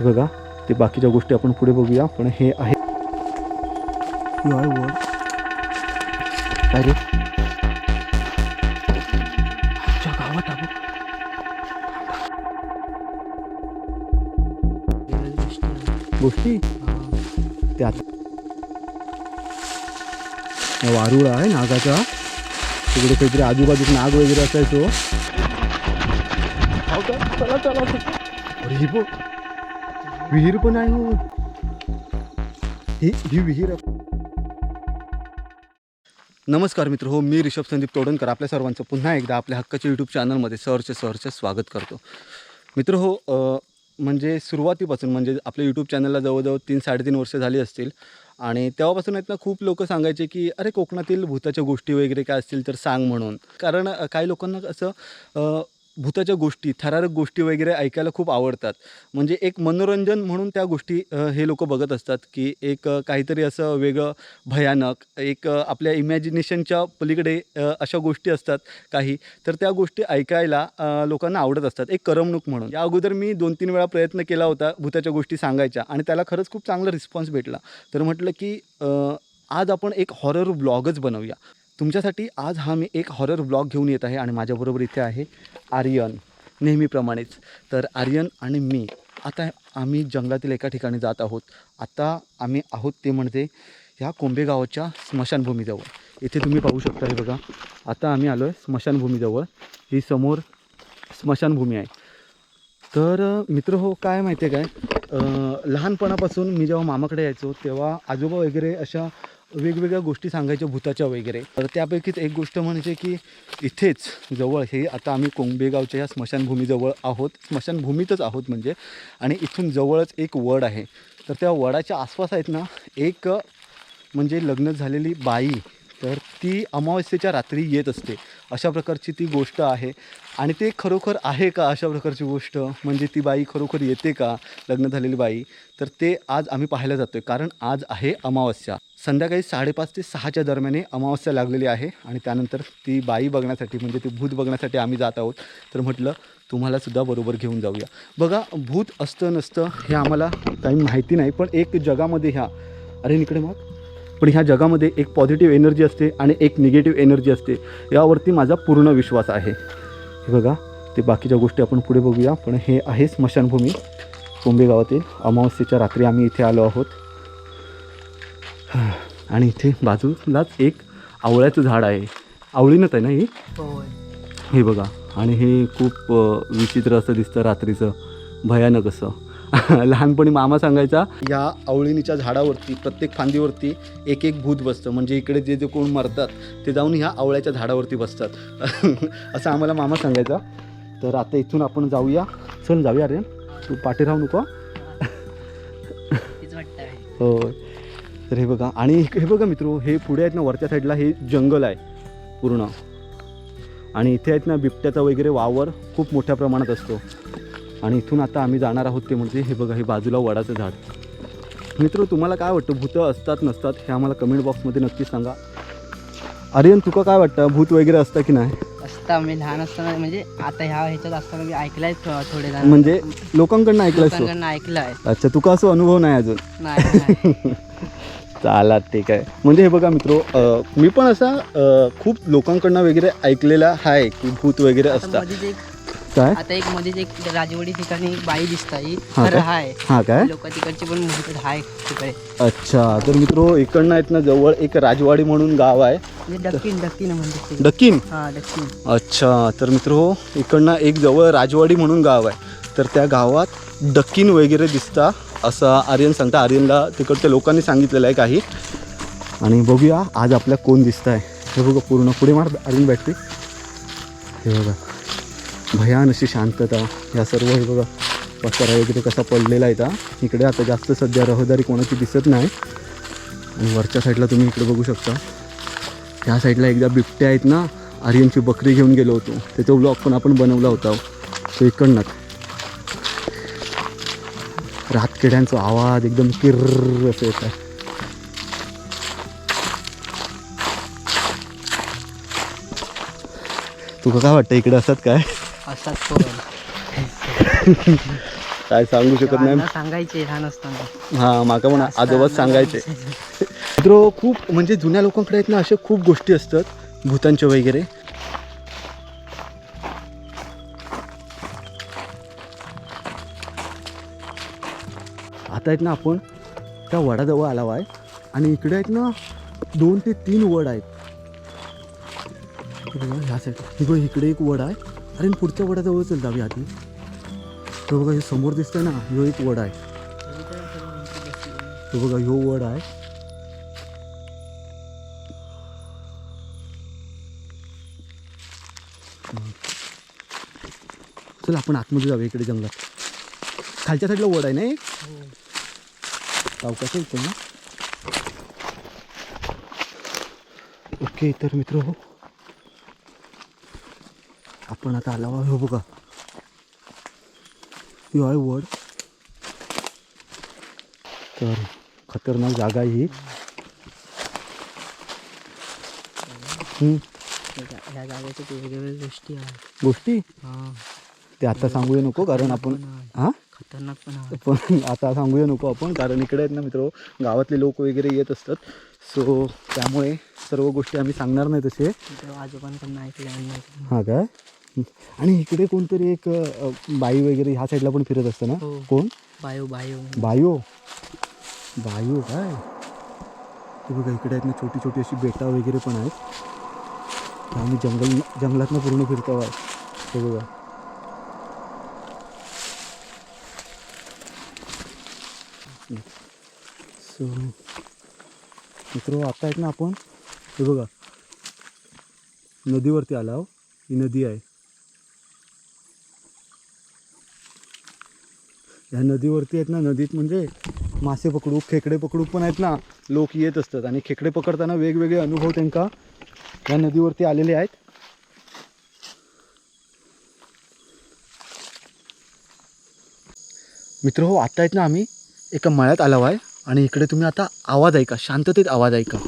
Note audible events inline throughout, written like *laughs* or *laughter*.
हे बघा ते बाकीच्या गोष्टी आपण पुढे बघूया पण हे आहे. हे काय रे? गावात गोष्टी? त्यात हा वारुळ आहे नागाचा. तिकडे काहीतरी आजूबाजूला नाग वगैरे असायचो. का? चला चला ही विहीर पण आहे हो. ही ही विहीर नमस्कार मित्र हो मी रिषभ संदीप तोडणकर आपल्या सर्वांचं पुन्हा एकदा आपल्या हक्काच्या यूट्यूब चॅनलमध्ये सहरचे सहरचे स्वागत करतो. मित्र हो म्हणजे सुरुवातीपासून म्हणजे आपल्या यूट्यूब चॅनलला जवळजवळ तीन साडेतीन वर्ष झाली असतील आणि तेव्हापासून आहेत ना खूप लोक सांगायचे की अरे कोकणातील भूताच्या गोष्टी वगैरे काय असतील तर सांग म्हणून. कारण काही लोकांना असं भूताच्या गोष्टी थरारक गोष्टी वगैरे ऐकायला खूप आवडतात. म्हणजे एक मनोरंजन म्हणून त्या गोष्टी हे लोक बघत असतात की एक काहीतरी असं वेगळं भयानक एक आपल्या इमॅजिनेशनच्या पलीकडे अशा गोष्टी असतात काही. तर त्या गोष्टी ऐकायला लोकांना आवडत असतात. एक करमणूक म्हणून. या अगोदर मी दोन तीन वेळा प्रयत्न केला होता भूताच्या गोष्टी सांगायच्या आणि त्याला खरंच खूप चांगला रिस्पॉन्स भेटला. तर म्हटलं की आज आपण एक हॉरर ब्लॉगच बनवूया. तुमच्यासाठी आज हा मी एक हॉरर ब्लॉग घेऊन येत आहे आणि माझ्याबरोबर इथे आहे आर्यन नेहमीप्रमाणेच. तर आर्यन आणि मी आता आम्ही जंगलातील एका ठिकाणी जात आहोत. आता आम्ही आहोत ते म्हणजे ह्या कोंबे गावाच्या स्मशानभूमीजवळ. इथे तुम्ही पाहू शकता हे बघा. आता आम्ही आलो आहे स्मशानभूमीजवळ. ही समोर स्मशानभूमी आहे. तर मित्र हो काय माहिती आहे काय लहानपणापासून मी जेव्हा मामाकडे यायचो तेव्हा आजोबा वगैरे अशा वेगवेगळ्या गोष्टी सांगायच्या भूताच्या वगैरे. तर त्यापैकीच एक गोष्ट म्हणजे की इथेच जवळ हे आता आम्ही कोंबेगावच्या या स्मशानभूमीजवळ आहोत. स्मशानभूमीतच आहोत म्हणजे. आणि इथून जवळच एक वड आहे. तर त्या वडाच्या आसपास आहेत ना एक म्हणजे लग्न झालेली बाई तर ती अमावस्येच्या रात्री येत असते. अशा प्रकारची ती गोष्ट आहे. आणि ते खरोखर आहे का अशा प्रकारची गोष्ट? म्हणजे ती बाई खरोखर येते का? लग्न झालेली बाई. तर ते आज आम्ही पाहायला जातो आहे कारण आज आहे अमावस्या. संध्याकाळी साडेपाच ते सहाच्या दरम्याने अमावस्या लागलेली आहे. आणि त्यानंतर ती बाई बघण्यासाठी म्हणजे ती भूत बघण्यासाठी आम्ही जात आहोत. तर म्हटलं तुम्हालासुद्धा बरोबर घेऊन जाऊया. बघा भूत असतं नसतं हे आम्हाला काही माहिती नाही. पण एक जगामध्ये ह्या अरे इकडे मग पण ह्या जगामध्ये एक पॉझिटिव्ह एनर्जी असते आणि एक निगेटिव्ह एनर्जी असते यावरती माझा पूर्ण विश्वास आहे. हे बघा ते बाकीच्या गोष्टी आपण पुढे बघूया. पण हे आहे स्मशानभूमी. कोंबे गावातील अमावस्येच्या रात्री आम्ही इथे आलो आहोत. आणि इथे बाजूलाच एक आवळ्याचं झाड आहे. आवळीनंच आहे ना ही? हे बघा. आणि हे खूप विचित्र असं दिसतं रात्रीचं. भयानक असं. *laughs* लहानपणी मामा सांगायचा या आवळीनीच्या झाडावरती प्रत्येक फांदीवरती एक एक भूत बसतं. म्हणजे इकडे जे जे कोण मरतात ते जाऊन ह्या आवळ्याच्या झाडावरती बसतात. *laughs* असं आम्हाला मामा सांगायचा. तर आता इथून आपण जाऊया. चल जाऊया रे. तू पाठी राहू नको. हो. तर हे बघा आणि हे बघा मित्र हे पुढे आहेत ना वरच्या साईडला हे जंगल आहे पूर्ण. आणि इथे आहेत ना बिबट्याचा वगैरे वावर खूप मोठ्या प्रमाणात असतो. आणि इथून आता आम्ही जाणार आहोत ते म्हणजे हे बघा हे बाजूला वडाचं झाड. मित्र तुम्हाला काय वाटतं? भूतं असतात नसतात हे आम्हाला कमेंट बॉक्समध्ये नक्की सांगा. आर्यन तुका काय वाटतं? भूत वगैरे असतं की नाही? असता मी लहान असताना म्हणजे आता ह्या ह्याच्यात असताना मी ऐकलंय थो- थोडे जण. म्हणजे लोकांकडनं ऐकलंस तू लोकांकडनं ऐकलंय. अच्छा तुका असं अनुभव नाही अजून? नाही नाही. *laughs* चाला ठीक आहे. म्हणजे हे बघा मित्र मी पण असा अ, खूप लोकांकडनं वगैरे ऐकलेला आहे की भूत वगैरे आता असतात. एक काय? आता एक मध्येच एक राजवाडी ठिकाणी बाई दिसताय हा काय? हाय. हा काय? लोक तिकडची पण हाय तिकडे. अच्छा तर मित्र इकडनं आहेत ना जवळ एक राजवाडी म्हणून गाव आहे. म्हणजे ते. डकीन हा डक्कीन अच्छा तर मित्र इकडनं एक जवळ राजवाडी म्हणून गाव आहे. तर त्या गावात डकीन वगैरे दिसता असं आर्यन सांगता. आर्यनला तिकडच्या लोकांनी सांगितलेलं आहे काही. आणि बघूया आज आपल्या कोण दिसत आहे हे बघा पूर्ण पुढे मार आर्यन बॅटरी हे बघा. भयान अशी शांतता या सर्व हे बघा पसारा वगैरे कसा पडलेला आहे का इकडे आता जास्त सध्या रहदारी कोणाची दिसत नाही. आणि वरच्या साईडला तुम्ही इकडे बघू शकता. त्या साईडला एकदा बिबट्या आहेत ना आर्यनची बकरी घेऊन गेलो होतो. त्याचा ब्लॉग पण आपण बनवला होता. तो इकडनं रातकिड्यांचा आवाज एकदम किर्र असं येत आहे. तुका काय वाटतं इकडे असतात काय? पण काय सांगू शकत नाही? सांगायचे लहान असताना हा माका पण आजोबाच सांगायचे. मित्र खूप म्हणजे जुन्या लोकांकडे आहेत ना अशा खूप गोष्टी असतात भूतांच्या वगैरे. आता आहेत ना आपण त्या वडाजवळ आला आहे आणि इकडे आहेत ना दोन ते तीन वड आहेत. ह्या साईड बघा, इकडे एक वड आहे. अरे पुढच्या पुढच्या वडाजवळ चल जाऊया आधी. तो बघा हे समोर दिसतंय ना ह्यो एक वड आहे. तो बघा ह्यो वड आहे. चल आपण आतमध्ये जाऊया इकडे जंगलात. खालच्या साईडला वड आहे ना एक? सावकाश येतो ना. ओके तर मित्र हो. आपण आता आला हो बघा. ह्यो आहे वड. तर खतरनाक जागा ही. ह्या जागेच्या वेगवेगळ्या गोष्टी आहेत. गोष्टी? ते आता सांगूया नको कारण आपण. हां? खतरनाक पण पण आता सांगूया नको आपण कारण इकडे आहेत ना मित्र गावातले लोक वगैरे येत असतात. सो त्यामुळे सर्व गोष्टी आम्ही सांगणार नाही तसे. आजोबांकडनं ऐकलं आणि ऐकलं. हां काय? आणि इकडे कोणतरी एक बाई वगैरे ह्या साईडला पण फिरत असतं ना? हो. कोण? Bio bio. बायो. बायो काय? ते बघा इकडे आहेत ना छोटी छोटी अशी बेटा वगैरे पण आहेत. आम्ही जंगल जंगलातनं पूर्ण फिरतो आहे हे बघा. सो मित्र आता आहेत ना आपण हे बघा. नदीवरती आला आहो. ही नदी आहे. ह्या नदीवरती आहेत ना नदीत म्हणजे मासे पकडू खेकडे पकडू पण आहेत ना लोक येत असतात. आणि खेकडे पकडताना वेगवेगळे अनुभव त्यांना या नदीवरती आलेले आहेत. मित्र हो आत्ता आहेत ना आम्ही एका मळ्यात आलो आहे. आणि इकडे तुम्ही आता आवाज ऐका शांततेत आवाज ऐका.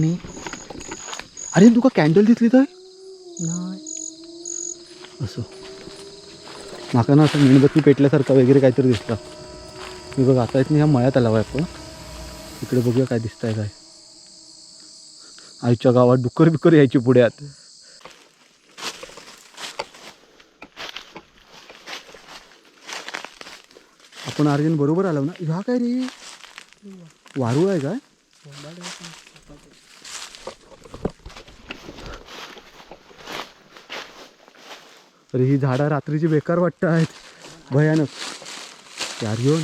आणि अरे तुका कॅन्डल दिसली तर नाही. असं. माका ना असं मेणबत्ती पेटल्यासारखं वगैरे काहीतरी दिसतं मी बघ आता इथनं ह्या मळ्यात आला आहे आपण. इकडे बघूया काय दिसतंय काय. आईच्या गावात डुक्कर बिक्कर यायची पुढे आत. आपण अर्जन बरोबर आलो ना? ह्या काय रे? वारूळ आहे काय? अरे ही झाडं रात्रीची बेकार वाटत आहेत. भयानक. यार घेऊन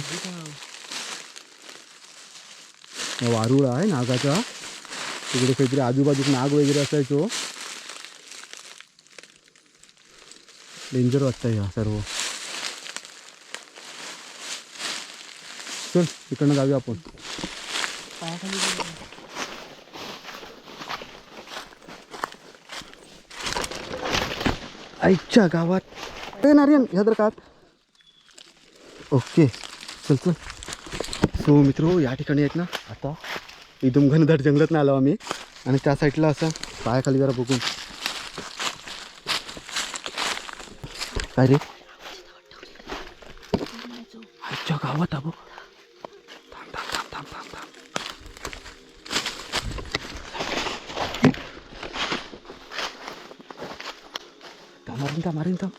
वारुळ आहे नागाचा. तिकडे काहीतरी आजूबाजूक नाग वगैरे असायचो हो. डेंजर वाटतं ह्या सर्व. चल इकडनं जाऊया आपण पायाखाली गेलं. आईच्या गावात. ए नारियन ह्या तर का ओके चल चल. सो मित्र या ठिकाणी आहेत ना आता एकदम घनदाट जंगलात आलो आम्ही. आणि त्या साईडला असं पायाखाली जरा बघून. काय रे? आईच्या गावात आबो थांब थांब थांब थांब थांब थांब थांब मारीन थांब मारीन थांब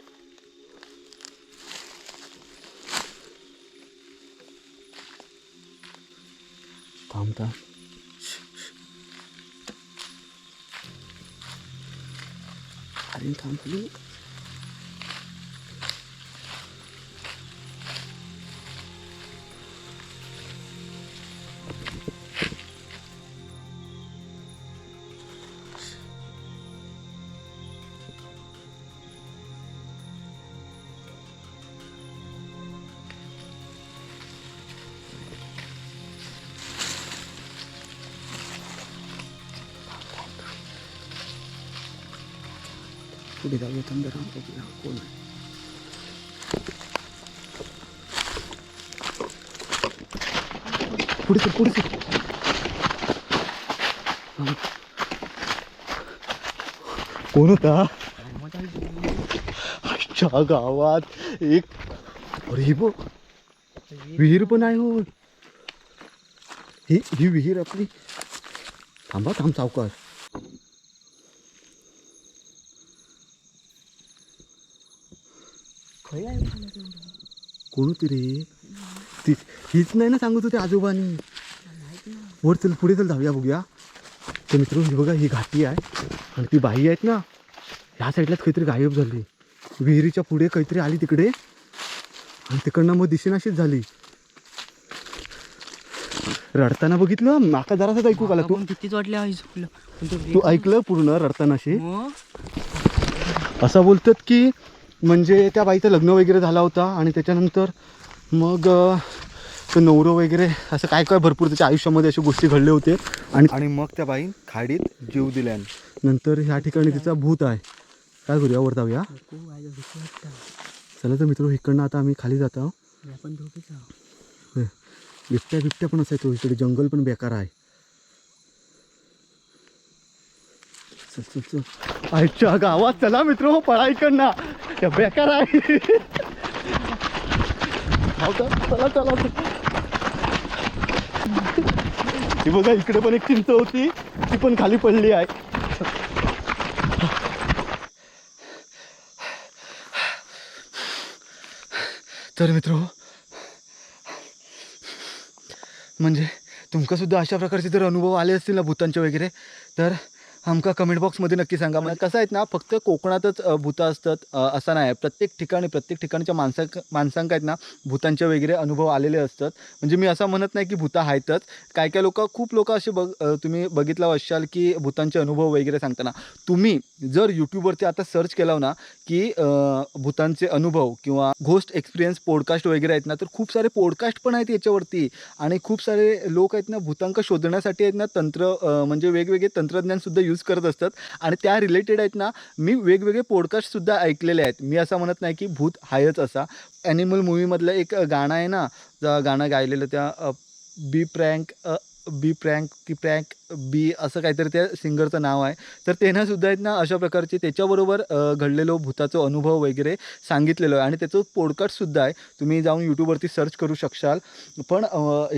थांब थांब मारीन थांब खाली पुढे जाऊया अंदर बघूया कोण आहे पुढे सर पुढे सर कोण होता आजच्या गावात एक अरे ही बघ विहीर पण आहे हो ही ही विहीर आपली थांबा थांब सावकार कोण होती रे ती हीच नाही ना सांगत होते आजोबानी. वर चल पुढे चल जाऊया बघूया. तर मित्र ही बघा ही घाटी आहे. आणि ती बाई आहेत ना ह्या साईडलाच काहीतरी गायब झाली. विहिरीच्या पुढे काहीतरी आली तिकडे. आणि तिकडनं मग दिशेनाशीच झाली. रडताना बघितलं? माका जरासाच ऐकू आला तू? कितीच वाटले तो तू ऐकलं पूर्ण रडतानाशी? असं बोलतात की म्हणजे त्या बाईचं लग्न वगैरे झाला होता आणि त्याच्यानंतर मग ते नवरं वगैरे असं काय काय भरपूर त्याच्या आयुष्यामध्ये अशा गोष्टी घडले होते. आणि आणि मग त्या बाई खाडीत जीव दिल्यान नंतर ह्या ठिकाणी तिचा भूत आहे. काय करूया वर जाऊया. चला तर मित्र इकडनं आता आम्ही खाली जात आहोत. बिबट्या बिबट्या पण असायचो इकडे जंगल पण बेकार आहे. आजच्या गावात चला मित्र हो पळा इकडनं. त्या बेकार आहे? चला चला ही बघा इकडे पण एक चिंच होती ती पण खाली पडली आहे तर मित्र म्हणजे तुमका सुद्धा अशा प्रकारचे जर अनुभव आले असतील ना भूतांचे वगैरे तर आमका कमेंट बॉक्समध्ये नक्की सांगा. म्हणजे कसं आहेत ना फक्त कोकणातच भूतं असतात असं नाही. आहे प्रत्येक ठिकाणी प्रत्येक ठिकाणच्या माणसा माणसांक आहेत ना भूतांचे वगैरे अनुभव आलेले असतात. म्हणजे मी असं म्हणत नाही की भूता आहेतच. काय काय लोक खूप लोक असे बघ तुम्ही बघितलं असाल की भूतांचे अनुभव वगैरे सांगताना. तुम्ही जर यूट्यूबवरती आता सर्च केला ना की भूतांचे अनुभव किंवा घोस्ट एक्सपिरियन्स पॉडकास्ट वगैरे आहेत ना तर खूप सारे पॉडकास्ट पण आहेत याच्यावरती. आणि खूप सारे लोक आहेत ना भूतांक शोधण्यासाठी आहेत ना तंत्र म्हणजे वेगवेगळे तंत्रज्ञान सुद्धा यूज करत असतात. आणि त्या रिलेटेड आहेत ना मी वेगवेगळे पॉडकास्टसुद्धा ऐकलेले आहेत. मी असं म्हणत नाही की भूत हायच असा. ॲनिमल मूवीमधलं एक गाणं आहे ना गाणं गायलेलं त्या बी प्रँक बी प्रँक की प्रँक बी असं काहीतरी त्या सिंगरचं नाव आहे. तर त्यानं सुद्धा आहेत ना अशा प्रकारचे त्याच्याबरोबर घडलेलो भूताचा अनुभव वगैरे सांगितलेलो आहे. आणि त्याचं पॉडकास्टसुद्धा आहे. तुम्ही जाऊन यूट्यूबवरती सर्च करू शकशाल. पण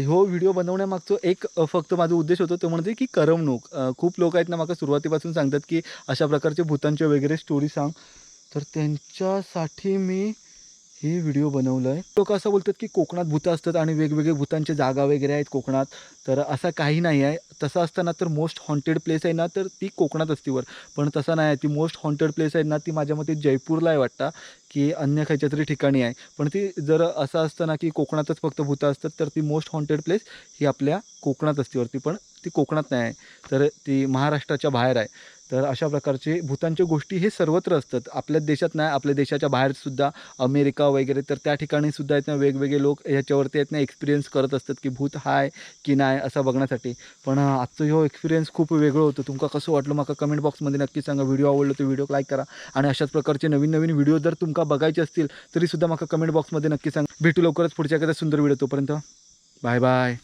हो व्हिडिओ बनवण्यामागचं एक फक्त माझा उद्देश होतो. तो म्हणजे की करमणूक. खूप लोक आहेत ना मला सुरुवातीपासून सांगतात की अशा प्रकारचे भूतांचे वगैरे स्टोरी सांग. तर त्यांच्यासाठी मी हे व्हिडिओ बनवलं आहे लोक असं बोलतात की कोकणात भूतं असतात आणि वेगवेगळे भूतांचे जागा वगैरे आहेत कोकणात. तर असा काही नाही आहे. तसं असताना तर मोस्ट हॉन्टेड प्लेस आहे ना तर ती कोकणात असतीवर पण तसं नाही आहे. ती मोस्ट हॉन्टेड प्लेस आहे ना ती माझ्या मते जयपूरला आहे वाटतं की अन्य खायच्या तरी ठिकाणी आहे. पण ती जर असं असतं ना की कोकणातच फक्त भूतं असतात तर ती मोस्ट हॉन्टेड प्लेस ही आपल्या कोकणात असतीवरती पण ती कोकणात नाही आहे. तर ती महाराष्ट्राच्या बाहेर आहे. तर अशा प्रकारचे भूतांच्या गोष्टी हे सर्वत्र असतात. आपल्या देशात नाही आपल्या देशाच्या बाहेरसुद्धा अमेरिका वगैरे तर त्या ठिकाणी सुद्धा आहेत ना वेगवेगळे लोक ह्याच्यावरती आहेत ना एक्सपिरियन्स करत असतात की भूत हाय की नाही असं बघण्यासाठी. पण आजचं ह्यो एक्सपिरियन्स खूप वेगळं होतं. तुमका कसं वाटलं मला कमेंट बॉक्समध्ये नक्की सांगा. व्हिडिओ आवडलो तर व्हिडिओ लाईक करा. आणि अशाच प्रकारचे नवीन नवीन व्हिडिओ जर तुमका बघायचे असतील तरीसुद्धा मला कमेंट बॉक्समध्ये नक्की सांगा. भेटू लवकरच पुढच्या एखाद्या सुंदर व्हिडिओ तोपर्यंत. Bye bye